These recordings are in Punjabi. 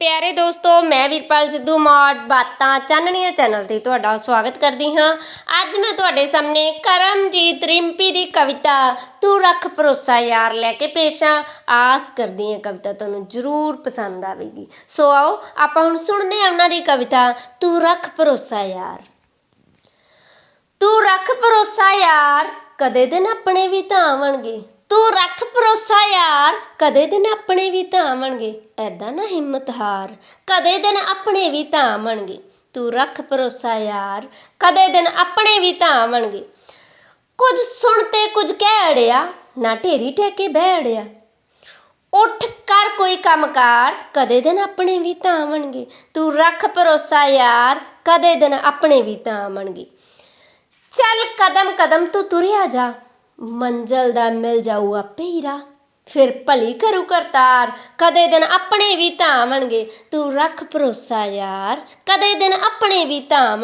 ਪਿਆਰੇ ਦੋਸਤੋ, ਮੈਂ ਵੀਰਪਾਲ ਸਿੱਧੂ ਮੌੜ, ਬਾਤਾਂ ਚਾਨਣੀਆਂ ਚੈਨਲ ਤੇ ਤੁਹਾਡਾ ਸਵਾਗਤ ਕਰਦੀ ਹਾਂ। ਅੱਜ ਮੈਂ ਤੁਹਾਡੇ ਸਾਹਮਣੇ ਕਰਮਜੀਤ ਰਿੰਪੀ ਦੀ ਕਵਿਤਾ ਤੂੰ ਰੱਖ ਭਰੋਸਾ ਯਾਰ ਲੈ ਕੇ ਪੇਸ਼ ਹਾਂ। ਆਸ ਕਰਦੀ ਹਾਂ ਕਵਿਤਾ ਤੁਹਾਨੂੰ ਜ਼ਰੂਰ ਪਸੰਦ ਆਵੇਗੀ। ਸੋ ਆਓ, ਆਪਾਂ ਹੁਣ ਸੁਣਦੇ ਹਾਂ ਉਹਨਾਂ ਦੀ ਕਵਿਤਾ ਤੂੰ ਰੱਖ ਭਰੋਸਾ ਯਾਰ ਤੂੰ ਰੱਖ ਭਰੋਸਾ ਯਾਰ, ਕਦੇ ਦਿਨ ਆਪਣੇ ਵੀ ਤਾਂ ਆਵਣਗੇ। ਤੂੰ ਰੱਖ ਭਰੋਸਾ ਯਾਰ। ਕਦੇ ਦਿਨ ਆਪਣੇ ਵੀ ਤਾਂ ਆਵਣਗੇ ਐਦਾਂ ਨਾ ਹਿੰਮਤ ਹਾਰ। ਕਦੇ ਦਿਨ ਆਪਣੇ ਵੀ ਤਾਂ ਆਵਣਗੇ, ਤੂੰ ਰੱਖ ਭਰੋਸਾ ਯਾਰ। ਕਦੇ ਦਿਨ ਆਪਣੇ ਵੀ ਤਾਂ ਆਵਣਗੇ। ਕੁਝ ਸੁਣ ਤੇ ਕੁਝ ਕਹਿ ਅੜਿਆ ਨਾ ਢੇਰੀ ਟਹਿ ਕੇ ਬਹਿ ਅੜਿਆ ਉੱਠ ਕਰ ਕੋਈ ਕੰਮਕਾਰ, ਕਦੇ ਦਿਨ ਆਪਣੇ ਵੀ ਤਾਂ ਆਵਣਗੇ। ਤੂੰ ਰੱਖ ਭਰੋਸਾ ਯਾਰ, ਕਦੇ ਦਿਨ ਆਪਣੇ ਵੀ ਤਾਂ ਆਵਣਗੇ। ਚੱਲ ਕਦਮ ਕਦਮ ਤੂੰ ਤੁਰਿਆ ਜਾ। ਮੰਜ਼ਲ ਦਾ ਮਿਲ ਜਾਊ ਆਪੇ ਹੀ ਰਾਹ ਫਿਰ ਭਲੀ ਕਰੂ ਕਰਤਾਰ। ਕਦੇ ਦਿਨ ਆਪਣੇ ਵੀ ਤਾਂ ਤੂੰ ਰੱਖ ਭਰੋਸਾ ਯਾਰ। ਕਦੇ ਦਿਨ ਆਪਣੇ ਵੀ ਤਾਂ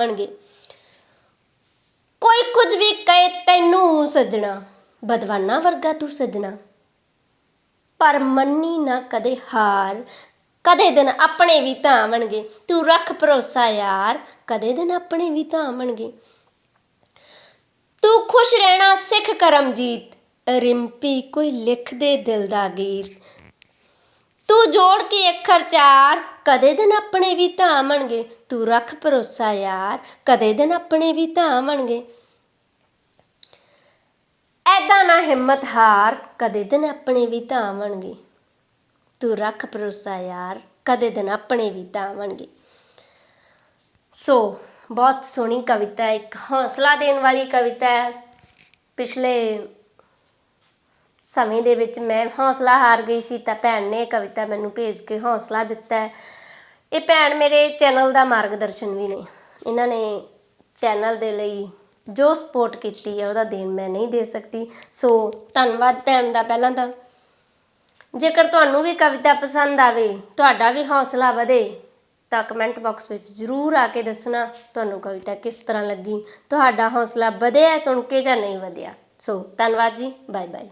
ਕੋਈ ਕੁਝ ਵੀ ਕਹੇ ਤੈਨੂੰ ਸੱਜਣਾ। ਬਦਵਾਨਾ ਵਰਗਾ ਤੂੰ ਸੱਜਣਾ। ਪਰ ਮੰਨੀ ਨਾ ਕਦੇ ਹਾਰ। ਕਦੇ ਦਿਨ ਆਪਣੇ ਵੀ ਤਾਂ ਆਵਣਗੇ। ਤੂੰ ਰੱਖ ਭਰੋਸਾ ਯਾਰ। ਕਦੇ ਦਿਨ ਆਪਣੇ ਵੀ ਤਾਂ ਤੂੰ ਖੁਸ਼ ਰਹਿਣਾ ਸਿੱਖ ਕਰਮਜੀਤ। ਰਿੰਪੀ ਕੋਈ ਲਿਖ ਦੇ ਦਿਲ ਦਾ ਗੀਤ। ਤੂੰ ਜੋੜ ਕੇ ਅੱਖਰ ਚਾਰ, ਕਦੇ ਦਿਨ ਆਪਣੇ ਵੀ ਤਾਂ ਤੂੰ ਰੱਖ ਭਰੋਸਾ ਯਾਰ, ਕਦੇ ਦਿਨ ਆਪਣੇ ਵੀ ਤਾਂ ਆਵਣਗੇ ਐਦਾਂ ਨਾ ਹਿੰਮਤ ਹਾਰ, ਕਦੇ ਦਿਨ ਆਪਣੇ ਵੀ ਤਾਂ ਤੂੰ ਰੱਖ ਭਰੋਸਾ ਯਾਰ, ਕਦੇ ਦਿਨ ਆਪਣੇ ਵੀ ਤਾਂ ਆਵਣਗੇ ਸੋ ਬਹੁਤ ਸੋਹਣੀ ਕਵਿਤਾ ਹੈ, ਇੱਕ ਹੌਸਲਾ ਦੇਣ ਵਾਲੀ ਕਵਿਤਾ ਹੈ। ਪਿਛਲੇ ਸਮੇਂ ਦੇ ਵਿੱਚ ਮੈਂ ਹੌਸਲਾ ਹਾਰ ਗਈ ਸੀ ਤਾਂ ਭੈਣ ਨੇ ਇਹ ਕਵਿਤਾ ਮੈਨੂੰ ਭੇਜ ਕੇ ਹੌਸਲਾ ਦਿੱਤਾ ਹੈ। ਇਹ ਭੈਣ ਮੇਰੇ ਚੈਨਲ ਦਾ ਮਾਰਗਦਰਸ਼ਨ ਵੀ ਨੇ। ਇਹਨਾਂ ਨੇ ਚੈਨਲ ਦੇ ਲਈ ਜੋ ਸਪੋਰਟ ਕੀਤੀ ਹੈ ਉਹਦਾ ਦੇਣ ਮੈਂ ਨਹੀਂ ਦੇ ਸਕਦੀ। ਸੋ ਧੰਨਵਾਦ ਭੈਣ ਦਾ ਪਹਿਲਾਂ ਤਾਂ। ਜੇਕਰ ਤੁਹਾਨੂੰ ਵੀ ਕਵਿਤਾ ਪਸੰਦ ਆਵੇ ਤੁਹਾਡਾ ਵੀ ਹੌਸਲਾ ਵਧੇ। ਤਾਂ ਕਮੈਂਟ ਬਾਕਸ ਵਿੱਚ ਜ਼ਰੂਰ ਆ ਕੇ ਦੱਸਣਾ ਤੁਹਾਨੂੰ ਕਵਿਤਾ ਕਿਸ ਤਰ੍ਹਾਂ ਲੱਗੀ, ਤੁਹਾਡਾ ਹੌਸਲਾ ਵਧਿਆ ਸੁਣ ਕੇ ਜਾਂ ਨਹੀਂ ਵਧਿਆ। ਸੋ ਧੰਨਵਾਦ ਜੀ ਬਾਏ ਬਾਏ